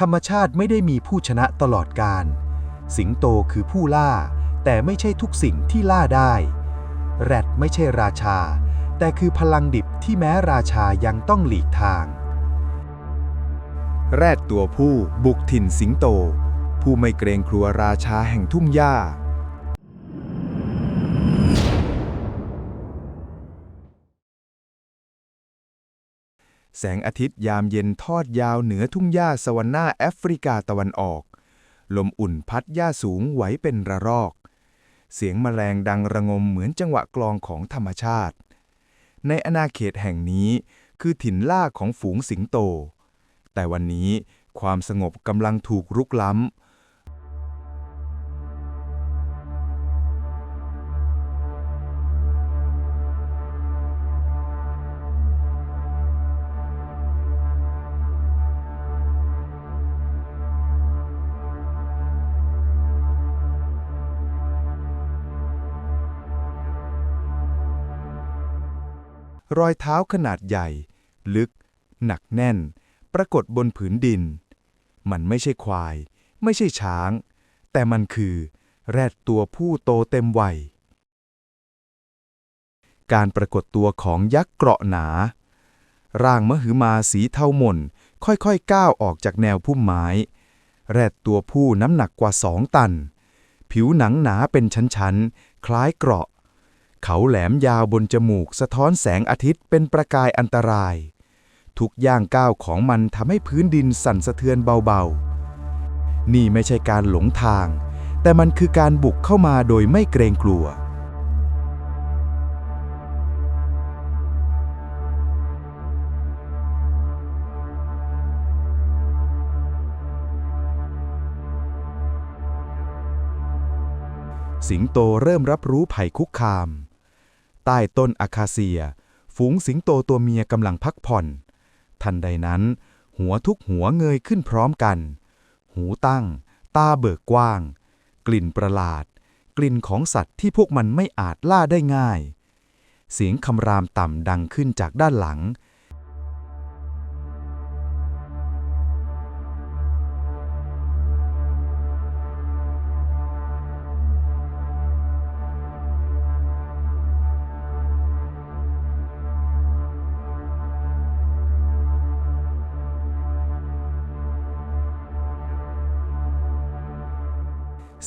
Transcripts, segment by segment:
ธรรมชาติไม่ได้มีผู้ชนะตลอดการ สิงโตคือผู้ล่า แต่ไม่ใช่ทุกสิ่งที่ล่าได้ แรดไม่ใช่ราชา แต่คือพลังดิบที่แม้ราชายังต้องหลีกทาง แรดตัวผู้บุกถิ่นสิงโต ผู้ไม่เกรงกลัวราชาแห่งทุ่งหญ้า แสงอาทิตย์ยามเย็นทอดยาวเหนือทุ่งหญ้าสวรรค์หน้าแอฟริกาตะวันออก ลมอุ่นพัดหญ้าสูงไหวเป็นระรอก เสียงแมลงดังระงมเหมือนจังหวะกลองของธรรมชาติ ในอาณาเขตแห่งนี้คือถิ่นล่าของฝูงสิงโต แต่วันนี้ความสงบกำลังถูกรุกล้ำ รอยเท้าขนาดใหญ่ ลึก หนักแน่น ปรากฏบนผืนดิน มันไม่ใช่ควาย ไม่ใช่ช้าง แต่มันคือ แรดตัวผู้โตเต็มวัย การปรากฏตัวของยักษ์เกราะหนา ร่างมหึมาสีเทาหม่น ค่อยๆก้าวออกจากแนวพุ่มไม้ แรดตัวผู้น้ำหนักกว่าสองตัน ผิวหนังหนาเป็นชั้นๆ คล้ายเกราะ เขาแหลมยาวบนจมูกสะท้อนแสงอาทิตย์เป็นประกายอันตราย ทุกย่างก้าวของมันทำให้พื้นดินสั่นสะเทือนเบาๆ นี่ไม่ใช่การหลงทาง แต่มันคือการบุกเข้ามาโดยไม่เกรงกลัว สิงโตเริ่มรับรู้ภัยคุกคาม ต้ต้นอาคาเซีย ฝูงสิงโตตัวเมียกำลังพักผ่อน ทันใดนั้น หัวทุกหัวเงยขึ้นพร้อมกัน หูตั้ง ตาเบิกกว้าง กลิ่นประหลาด กลิ่นของสัตว์ที่พวกมันไม่อาจล่าได้ง่าย เสียงคำรามต่ำดังขึ้นจากด้านหลัง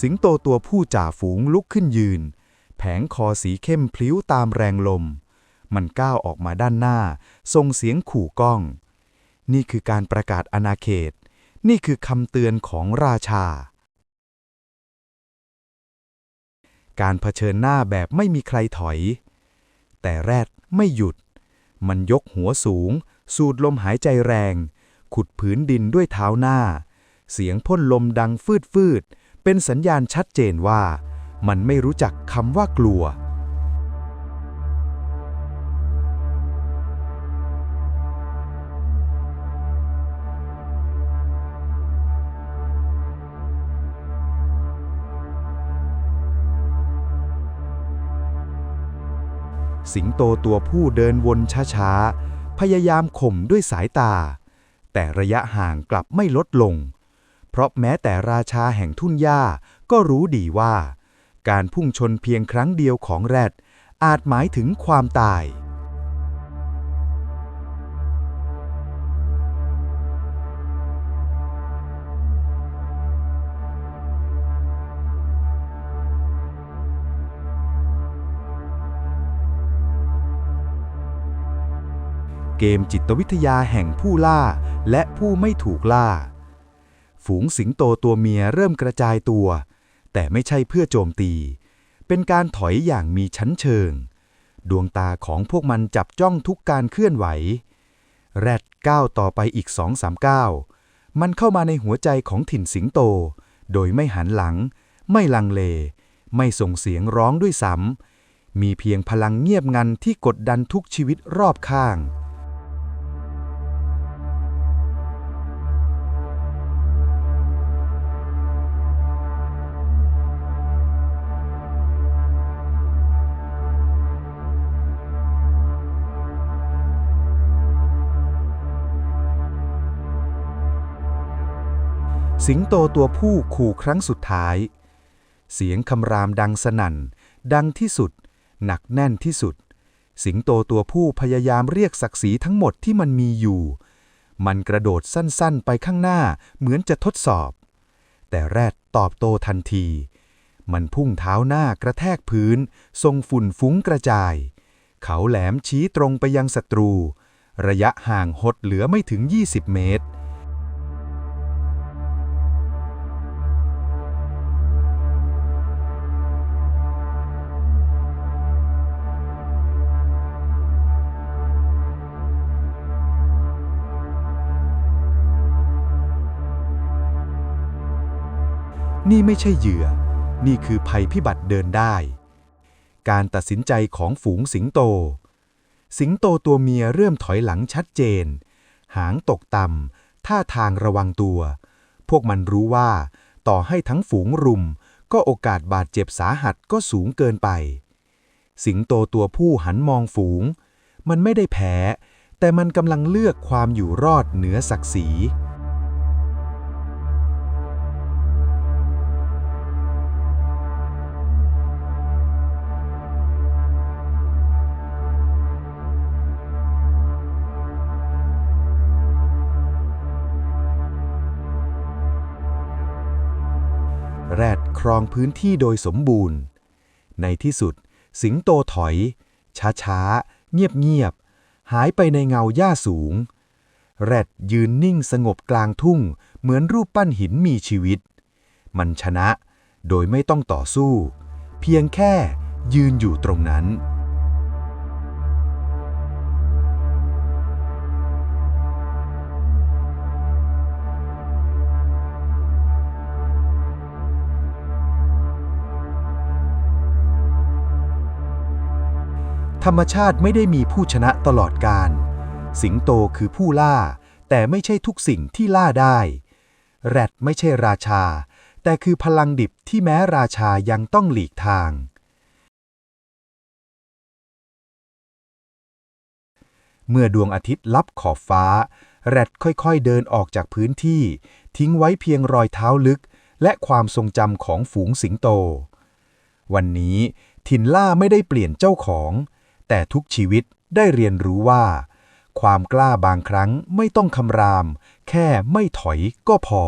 สิงโตตัวผู้จ่าฝูงลุกขึ้นยืน แผงคอสีเข้มพลิ้วตามแรงลม มันก้าวออกมาด้านหน้าส่งเสียงขู่ก้อง นี่คือการประกาศอาณาเขต นี่คือคำเตือนของราชา การเผชิญหน้าแบบไม่มีใครถอย แต่แรดไม่หยุด มันยกหัวสูง สูดลมหายใจแรง ขุดผืนดินด้วยเท้าหน้า เสียงพ่นลมดังฟืดฟืดๆ เป็นสัญญาณชัดเจนว่า มันไม่รู้จักคำว่ากลัว สิงโตตัวผู้เดินวนช้าๆ พยายามข่มด้วยสายตา แต่ระยะห่างกลับไม่ลดลง เพราะแม้แต่ราชาแห่งทุ่นหญ้าก็รู้ดีว่า การพุ่งชนเพียงครั้งเดียวของแรด อาจหมายถึงความตาย เกมจิตวิทยาแห่งผู้ล่าและผู้ไม่ถูกล่า ฝูงสิงโตตัวเมียเริ่มกระจายตัว แต่ไม่ใช่เพื่อโจมตี เป็นการถอยอย่างมีชั้นเชิง ดวงตาของพวกมันจับจ้องทุกการเคลื่อนไหว แรดก้าวต่อไปอีกสองสามก้าวมันเข้ามาในหัวใจของถิ่นสิงโต โดยไม่หันหลัง ไม่ลังเล ไม่ส่งเสียงร้องด้วยซ้ำมีเพียงพลังเงียบงันที่กดดันทุกชีวิตรอบข้าง สิงโตตัวผู้ขู่ครั้งสุดท้าย เสียงคำรามดังสนั่น ดังที่สุด หนักแน่นที่สุด สิงโตตัวผู้พยายามเรียกศักดิ์ศรีทั้งหมดที่มันมีอยู่ มันกระโดดสั้นๆ ไปข้างหน้าเหมือนจะทดสอบ แต่แรดตอบโตทันที มันพุ่งเท้าหน้ากระแทกพื้น ทรงฝุ่นฟุ้งกระจาย เขาแหลมชี้ตรงไปยังศัตรู ระยะห่างหดเหลือไม่ถึง 20 เมตร นี่ไม่ใช่เหยื่อ นี่คือภัยพิบัติเดินได้ การตัดสินใจของฝูงสิงโต สิงโตตัวเมียเริ่มถอยหลังชัดเจน หางตกต่ำท่าทางระวังตัว พวกมันรู้ว่า ต่อให้ทั้งฝูงรุม ก็โอกาสบาดเจ็บสาหัสก็สูงเกินไป สิงโตตัวผู้หันมองฝูง มันไม่ได้แพ้ แต่มันกำลังเลือกความอยู่รอดเหนือศักดิ์ศรี รองพื้นที่โดยสมบูรณ์ ในที่สุด สิงโตถอย ช้าๆ เงียบๆ หายไปในเงาหญ้าสูง แรดยืนนิ่งสงบกลางทุ่ง เหมือนรูปปั้นหินมีชีวิต มันชนะโดยไม่ต้องต่อสู้ เพียงแค่ยืนอยู่ตรงนั้น ธรรมชาติไม่ได้มีผู้ชนะตลอดการ สิงโตคือผู้ล่า แต่ไม่ใช่ทุกสิ่งที่ล่าได้ แรดไม่ใช่ราชา แต่คือพลังดิบที่แม้ราชายังต้องหลีกทาง เมื่อดวงอาทิตย์ลับขอบฟ้า แรดค่อยๆเดินออกจากพื้นที่ ทิ้งไว้เพียงรอยเท้าลึก และความทรงจำของฝูงสิงโต วันนี้ถิ่นล่าไม่ได้เปลี่ยนเจ้าของ แต่ทุกชีวิตได้เรียนรู้ว่า ความกล้าบางครั้งไม่ต้องคำราม แค่ไม่ถอยก็พอ